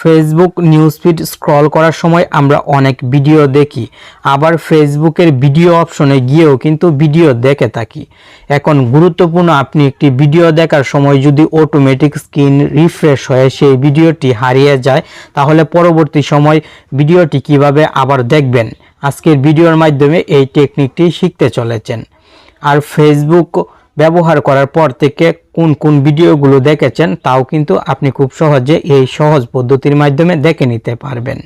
Facebook newsfeed scroll করার সময় আমরা অনেক ভিডিও দেখি। আবার ফেসবুকের ভিডিও অপশনে গিয়েও কিন্তু ভিডিও দেখে থাকি। এখন গুরুত্বপূর্ণ আপনি একটি ভিডিও দেখার সময় যদি অটোমেটিক স্ক্রিন রিফ্রেশ হয়ে সেই ভিডিওটি হারিয়ে যায়, তাহলে পরবর্তী সময় ভিডিওটি কীভাবে আবার দেখবেন? আজকের ভিডিওর মাধ্যমে এই টেকনিকটি শিখতে চলেছেন। আর ফেসবুক ব্যবহার করার পর থেকে কোন কোন ভিডিওগুলো দেখেছেন তাও কিন্তু আপনি খুব সহজে এই সহজ পদ্ধতির মাধ্যমে দেখে নিতে পারবেন।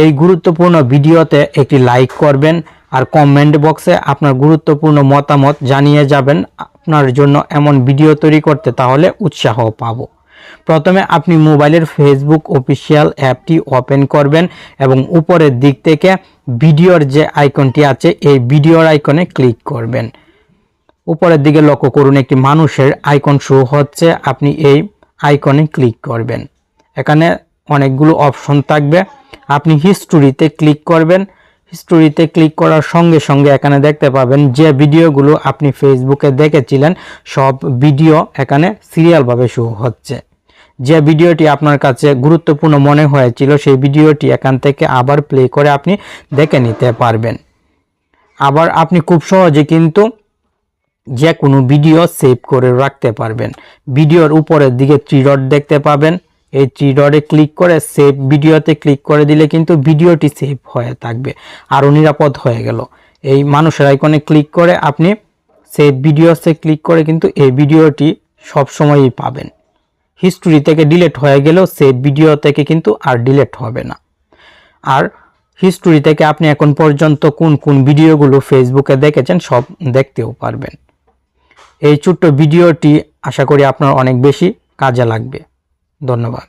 এই গুরুত্বপূর্ণ ভিডিওতে একটি লাইক করবেন আর কমেন্ট বক্সে আপনার গুরুত্বপূর্ণ মতামত জানিয়ে যাবেন। আপনার জন্য এমন ভিডিও তৈরি করতে তাহলে উৎসাহ পাব। প্রথমে আপনি মোবাইলের ফেসবুক অফিসিয়াল অ্যাপটি ওপেন করবেন এবং উপরের দিক থেকে ভিডিওর যে আইকনটি আছে, এই ভিডিওর আইকনে ক্লিক করবেন। উপরের দিকে লক্ষ্য করুন, একটি মানুষের আইকন শো হচ্ছে। আপনি এই আইকনে ক্লিক করবেন। এখানে অনেকগুলো অপশন থাকবে। আপনি হিস্টোরিতে ক্লিক করবেন। হিস্টোরিতে ক্লিক করার সঙ্গে সঙ্গে এখানে দেখতে পাবেন যে ভিডিওগুলো আপনি ফেসবুকে দেখেছিলেন, সব ভিডিও এখানে সিরিয়ালভাবে শো হচ্ছে। যে ভিডিওটি আপনার কাছে গুরুত্বপূর্ণ মনে হয়েছিল, সেই ভিডিওটি এখান থেকে আবার প্লে করে আপনি দেখে নিতে পারবেন। আবার আপনি খুব সহজে কিন্তু যে কোনো ভিডিও সেভ করে রাখতে পারবেন। ভিডিওর উপরের দিকে থ্রি ডট দেখতে পাবেন। এই থ্রি ডটে ক্লিক করে সেভ ভিডিওতে ক্লিক করে দিলে কিন্তু ভিডিওটি সেভ হয়ে থাকবে আরও নিরাপদ হয়ে গেল। এই মানুষের আইকনে ক্লিক করে আপনি সেভ ভিডিওসে ক্লিক করে কিন্তু এই ভিডিওটি সবসময়ই পাবেন। হিস্টোরি থেকে ডিলেট হয়ে গেলেও সেভ ভিডিও থেকে কিন্তু আর ডিলেট হবে না। আর হিস্টোরি থেকে আপনি এখন পর্যন্ত কোন কোন ভিডিওগুলো ফেসবুকে দেখেছেন সব দেখতেও পারবেন। এই ছোট্ট ভিডিওটি আশা করি আপনার অনেক বেশি কাজে লাগবে। ধন্যবাদ।